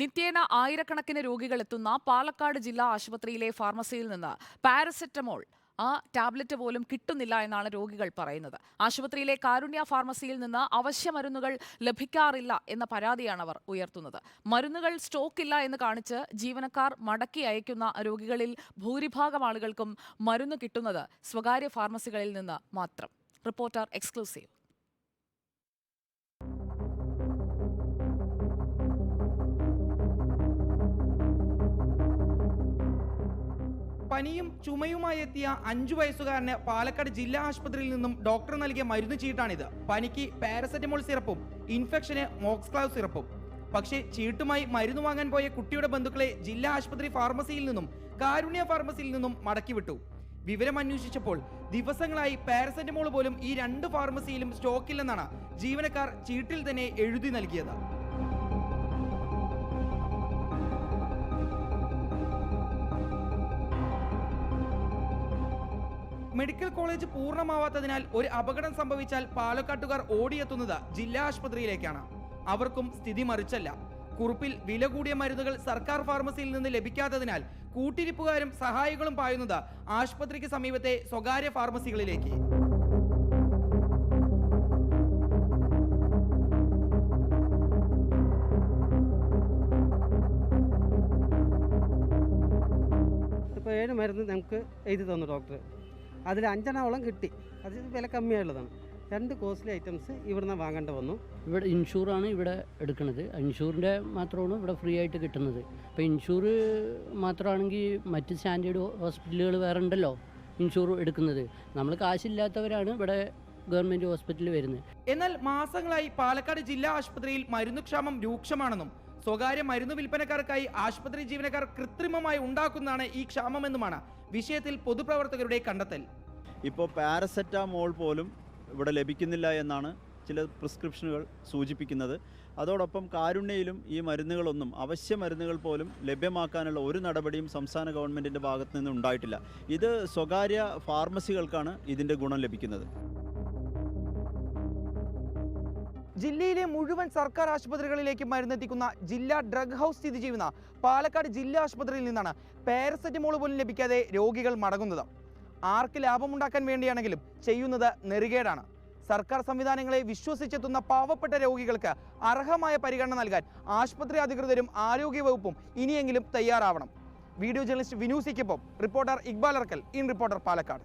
നിത്യേന ആയിരക്കണക്കിന് രോഗികൾ എത്തുന്ന പാലക്കാട് ജില്ലാ ആശുപത്രിയിലെ ഫാർമസിയിൽ നിന്ന് പാരസെറ്റമോൾ ആ ടാബ്ലറ്റ് പോലും കിട്ടുന്നില്ല എന്നാണ് രോഗികൾ പറയുന്നത്. ആശുപത്രിയിലെ കാരുണ്യ ഫാർമസിയിൽ നിന്ന് അവശ്യ മരുന്നുകൾ ലഭിക്കാറില്ല എന്ന പരാതിയാണ് അവർ ഉയർത്തുന്നത്. മരുന്നുകൾ സ്റ്റോക്കില്ല എന്ന് കാണിച്ച് ജീവനക്കാർ മടക്കി അയക്കുന്ന രോഗികളിൽ ഭൂരിഭാഗം ആളുകൾക്കും മരുന്ന് കിട്ടുന്നത് സ്വകാര്യ ഫാർമസികളിൽ നിന്ന് മാത്രം. Reporter exclusive. പനിയും ചുമയുമായി എത്തിയ അഞ്ചു വയസ്സുകാരന് പാലക്കാട് ജില്ലാ ആശുപത്രിയിൽ നിന്നും ഡോക്ടർ നൽകിയ മരുന്ന് ചീട്ടാണിത്. പനിക്ക് പാരസെറ്റമോൾ സിറപ്പും ഇൻഫെക്ഷന് മോക്സ്ക്ലാവ് സിറപ്പും. പക്ഷേ ചീട്ടുമായി മരുന്ന് വാങ്ങാൻ പോയ കുട്ടിയുടെ ബന്ധുക്കളെ ജില്ലാ ആശുപത്രി ഫാർമസിയിൽ നിന്നും കാരുണ്യ ഫാർമസിയിൽ നിന്നും മടക്കി വിട്ടു. വിവരം അന്വേഷിച്ചപ്പോൾ ദിവസങ്ങളായി പാരസെറ്റമോൾ പോലും ഈ രണ്ട് ഫാർമസിയിലും സ്റ്റോക്കില്ലെന്നാണ് ജീവനക്കാർ ചീട്ടിൽ തന്നെ എഴുതി നൽകിയത്. മെഡിക്കൽ കോളേജ് പൂർണമാവാത്തതിനാൽ ഒരു അപകടം സംഭവിച്ചാൽ പാലക്കാട്ടുകാർ ഓടിയെത്തുന്നത് ജില്ലാ ആശുപത്രിയിലേക്കാണ്. അവർക്കും സ്ഥിതി മറിച്ചല്ല. കുറിപ്പിൽ വില കൂടിയ മരുന്നുകൾ സർക്കാർ ഫാർമസിയിൽ നിന്ന് ലഭിക്കാത്തതിനാൽ കൂട്ടിരിപ്പുകാരും സഹായികളും പായുന്നത് ആശുപത്രിക്ക് സമീപത്തെ സ്വകാര്യ ഫാർമസികളിലേക്ക്. ഇപ്പോൾ ഏഴ് മരുന്ന് നമുക്ക് എഴുതി തന്നു ഡോക്ടർ. അതിൽ അഞ്ചെണ്ണോളം കിട്ടി. അത് വില കമ്മിയായുള്ളതാണ്. രണ്ട് കോസ്റ്റ്ലി ഐറ്റംസ് ഇവിടുന്ന് വാങ്ങേണ്ടി വന്നു. ഇവിടെ ഇൻഷൂറാണ് ഇവിടെ എടുക്കുന്നത് ഇൻഷൂറിന്റെ മാത്രമാണ് ഇവിടെ ഫ്രീ ആയിട്ട് കിട്ടുന്നത്. അപ്പോൾ ഇൻഷൂർ മാത്രമാണെങ്കിൽ മറ്റ് സ്റ്റാൻഡേർഡ് ഹോസ്പിറ്റലുകൾ വേറെ ഉണ്ടല്ലോ ഇൻഷൂർ എടുക്കുന്നത്. നമ്മൾ കാശില്ലാത്തവരാണ് ഇവിടെ ഗവൺമെന്റ് ഹോസ്പിറ്റലിൽ വരുന്നത്. എന്നാൽ മാസങ്ങളായി പാലക്കാട് ജില്ലാ ആശുപത്രിയിൽ മരുന്നുക്ഷാമം രൂക്ഷമാണെന്നും സ്വകാര്യ മരുന്ന് വിൽപ്പനക്കാർക്കായി ആശുപത്രി ജീവനക്കാർ കൃത്രിമമായി ഉണ്ടാക്കുന്നതാണ് ഈ ക്ഷാമമെന്നുമാണ് വിഷയത്തിൽ പൊതുപ്രവർത്തകരുടെ കണ്ടെത്തൽ. ഇപ്പോൾ പാരസെറ്റാമോൾ പോലും ഇവിടെ ലഭിക്കുന്നില്ല എന്നാണ് ചില പ്രിസ്ക്രിപ്ഷനുകൾ സൂചിപ്പിക്കുന്നത്. അതോടൊപ്പം കാരുണ്യയിലും ഈ മരുന്നുകളൊന്നും അവശ്യ മരുന്നുകൾ പോലും ലഭ്യമാക്കാനുള്ള ഒരു നടപടിയും സംസ്ഥാന ഗവൺമെന്റിന്റെ ഭാഗത്തു നിന്ന് ഉണ്ടായിട്ടില്ല. ഇത് സ്വകാര്യ ഫാർമസികൾക്കാണ് ഇതിന്റെ ഗുണം ലഭിക്കുന്നത്. ജില്ലയിലെ മുഴുവൻ സർക്കാർ ആശുപത്രികളിലേക്ക് മരുന്നെത്തിക്കുന്ന ജില്ലാ ഡ്രഗ് ഹൗസ് സ്ഥിതി ചെയ്യുന്ന പാലക്കാട് ജില്ലാ ആശുപത്രിയിൽ നിന്നാണ് പാരസെറ്റമോൾ പോലും ലഭിക്കാതെ രോഗികൾ മടങ്ങുന്നത്. ആർക്ക് ലാഭമുണ്ടാക്കാൻ വേണ്ടിയാണെങ്കിലും ചെയ്യുന്നത് നെറികേടാണ്. സർക്കാർ സംവിധാനങ്ങളെ വിശ്വസിച്ചെത്തുന്ന പാവപ്പെട്ട രോഗികൾക്ക് അർഹമായ പരിഗണന നൽകാൻ ആശുപത്രി അധികൃതരും ആരോഗ്യവകുപ്പും ഇനിയെങ്കിലും തയ്യാറാവണം. Video journalist വിനൂസിക്കൊപ്പം reporter Iqbal Arkal in reporter Palakkad.